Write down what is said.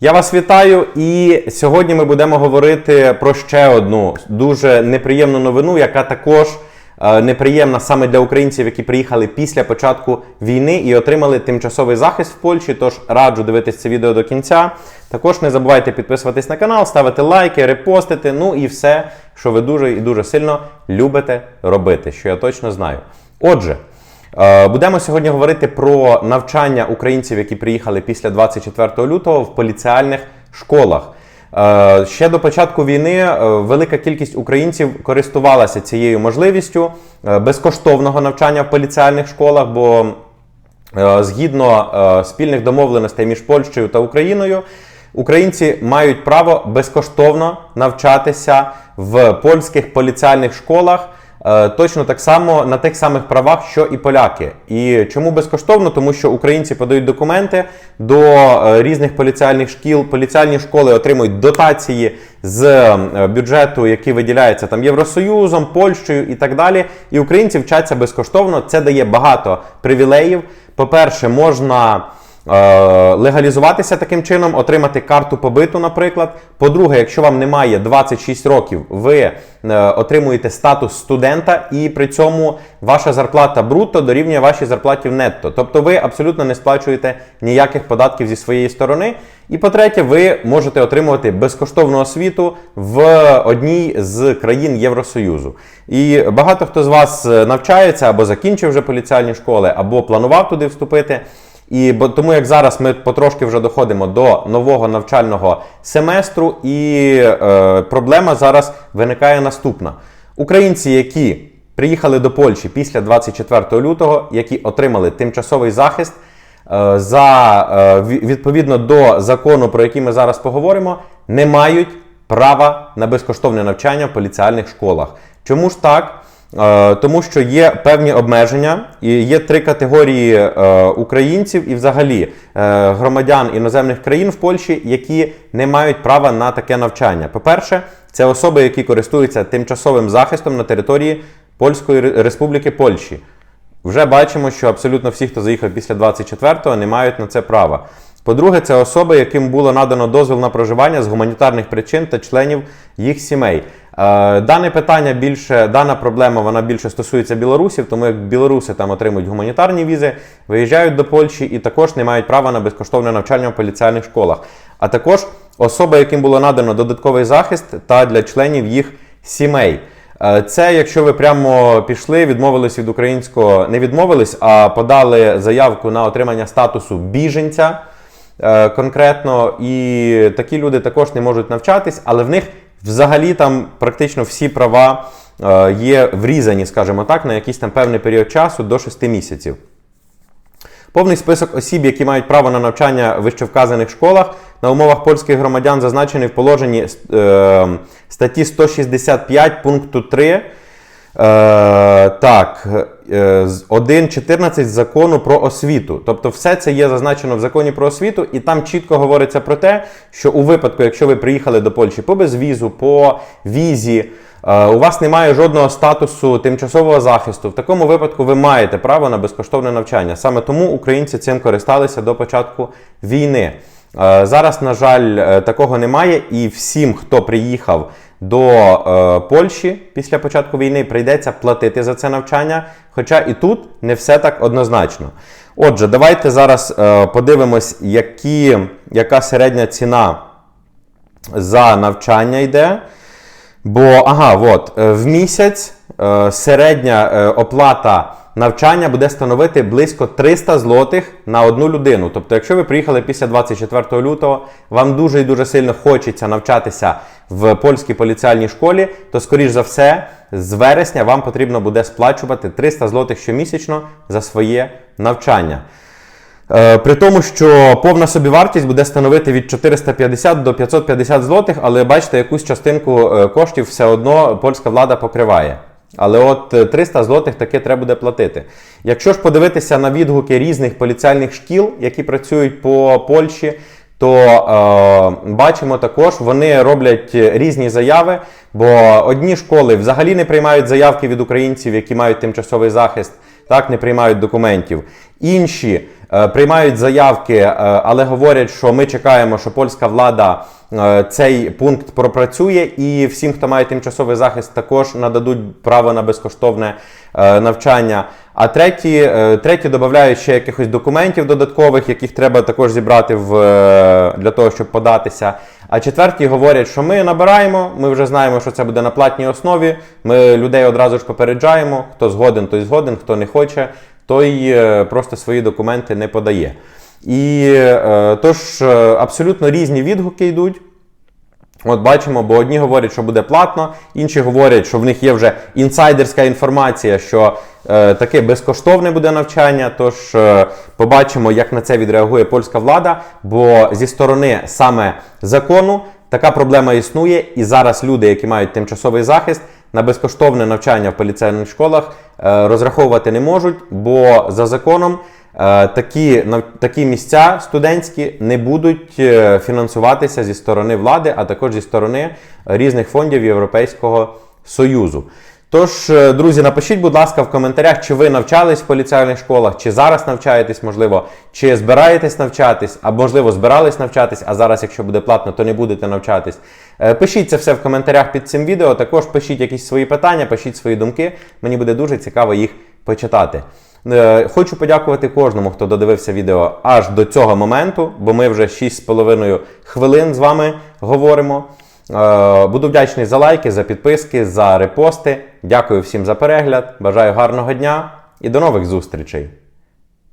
Я вас вітаю, і сьогодні ми будемо говорити про ще одну дуже неприємну новину, яка також е, неприємна саме для українців, які приїхали після початку війни і отримали тимчасовий захист в Польщі. Тож раджу дивитись це відео до кінця. Також не забувайте підписуватись на канал, ставити лайки, репостити. Ну і все, що ви дуже і дуже сильно любите робити, що я точно знаю. Отже. Е, Будемо сьогодні говорити про навчання українців, які приїхали після 24 лютого в поліціальних школах. Е, Ще до початку війни е, велика кількість українців користувалася цією можливістю безкоштовного навчання в поліціальних школах, бо згідно спільних домовленостей між Польщею та Україною, українці мають право безкоштовно навчатися в польських поліціальних школах. Е, Точно так само на тих самих правах, що і поляки. І чому безкоштовно? Тому що українці подають документи до е, різних поліціальних шкіл. Поліціальні школи отримують дотації з е, бюджету, який виділяється там Євросоюзом, Польщею і так далі. І українці вчаться безкоштовно. Це дає багато привілеїв. По-перше, можна. Е, легалізуватися таким чином, отримати карту побиту, наприклад. По-друге, якщо вам немає 26 років, ви е, отримуєте статус студента, і при цьому ваша зарплата брутто дорівнює вашій зарплаті нетто. Тобто ви абсолютно не сплачуєте ніяких податків зі своєї сторони. І по-третє, ви можете отримувати безкоштовну освіту в одній з країн Євросоюзу. І багато хто з вас е, навчається або закінчив вже поліціальні школи, або планував туди вступити. І бо тому як зараз ми потрошки вже доходимо до нового навчального семестру, і е, проблема зараз виникає наступна: українці, які приїхали до Польщі після 24 лютого, які отримали тимчасовий захист. е, За е, відповідно до закону, про який ми зараз поговоримо, не мають права на безкоштовне навчання в поліціальних школах. Чому ж так? Е, Тому що є певні обмеження, і є три категорії е, українців і взагалі е, громадян іноземних країн в Польщі, які не мають права на таке навчання. По-перше, це особи, які користуються тимчасовим захистом на території Польської Республіки Польщі. Вже бачимо, що абсолютно всі, хто заїхав після 24-го, не мають на це права. По-друге, це особи, яким було надано дозвіл на проживання з гуманітарних причин та членів їх сімей. Е, Дане питання більше, дана проблема вона більше стосується білорусів, тому як білоруси там отримують гуманітарні візи, виїжджають до Польщі і також не мають права на безкоштовне навчання в поліціальних школах. А також особи, яким було надано додатковий захист та для членів їх сімей. Е, Це якщо ви прямо пішли, відмовились від українського, не відмовились, а подали заявку на отримання статусу біженця е, конкретно, і такі люди також не можуть навчатись, але в них взагалі там практично всі права е, є врізані, скажімо так, на якийсь там певний період часу до 6 місяців. Повний список осіб, які мають право на навчання в вищевказаних школах на умовах польських громадян, зазначений в положенні е, статті 165 пункту 3. Е, так, е, з 1.14 закону про освіту. Тобто, все це є зазначено в законі про освіту, і там чітко говориться про те, що у випадку, якщо ви приїхали до Польщі по безвізу, по візі, е, у вас немає жодного статусу тимчасового захисту. В такому випадку ви маєте право на безкоштовне навчання. Саме тому українці цим користалися до початку війни. Е, Зараз, на жаль, е, такого немає, і всім, хто приїхав до е, Польщі після початку війни, прийдеться платити за це навчання. Хоча і тут не все так однозначно. Отже, давайте зараз подивимось, які, яка середня ціна за навчання йде. Бо, ага, от, в місяць середня оплата навчання буде становити близько 300 злотих на одну людину. Тобто, якщо ви приїхали після 24 лютого, вам дуже і дуже сильно хочеться навчатися в польській поліціальній школі, то, скоріш за все, з вересня вам потрібно буде сплачувати 300 злотих щомісячно за своє навчання. Е, При тому, що повна собівартість буде становити від 450 до 550 злотих, але бачите, якусь частинку е, коштів все одно польська влада покриває. Але от е, 300 злотих таки треба буде платити. Якщо ж подивитися на відгуки різних поліціальних шкіл, які працюють по Польщі, то е, бачимо також, вони роблять різні заяви, бо одні школи взагалі не приймають заявки від українців, які мають тимчасовий захист, так не приймають документів. Інші е, приймають заявки, е, але говорять, що ми чекаємо, що польська влада е, цей пункт пропрацює, і всім, хто має тимчасовий захист, також нададуть право на безкоштовне е, навчання. А треті, е, треті додають ще якихось документів додаткових, яких треба також зібрати в, е, для того, щоб податися. А четверті говорять, що ми набираємо, ми вже знаємо, що це буде на платній основі. Ми людей одразу ж попереджаємо, хто згоден, той згоден, хто не хоче, той е, просто свої документи не подає. І е, тож е, абсолютно різні відгуки йдуть. От бачимо, бо одні говорять, що буде платно, інші говорять, що в них є вже інсайдерська інформація, що е, таке безкоштовне буде навчання. Тож е, побачимо, як на це відреагує польська влада. Бо зі сторони саме закону така проблема існує, і зараз люди, які мають тимчасовий захист, на безкоштовне навчання в поліцейних школах е, розраховувати не можуть, бо за законом. Е, Такі, такі місця студентські не будуть е, фінансуватися зі сторони влади, а також зі сторони різних фондів Європейського Союзу. Тож, е, друзі, напишіть, будь ласка, в коментарях, чи ви навчались в поліцейних школах, чи зараз навчаєтесь, можливо, чи збираєтесь навчатись, або можливо збирались навчатись, а зараз, якщо буде платно, то не будете навчатись. Е, Пишіть це все в коментарях під цим відео. Також пишіть якісь свої питання, пишіть свої думки. Мені буде дуже цікаво їх почитати. Е, Хочу подякувати кожному, хто додивився відео аж до цього моменту, бо ми вже 6,5 хвилин з вами говоримо. Буду вдячний за лайки, за підписки, за репости. Дякую всім за перегляд. Бажаю гарного дня і до нових зустрічей!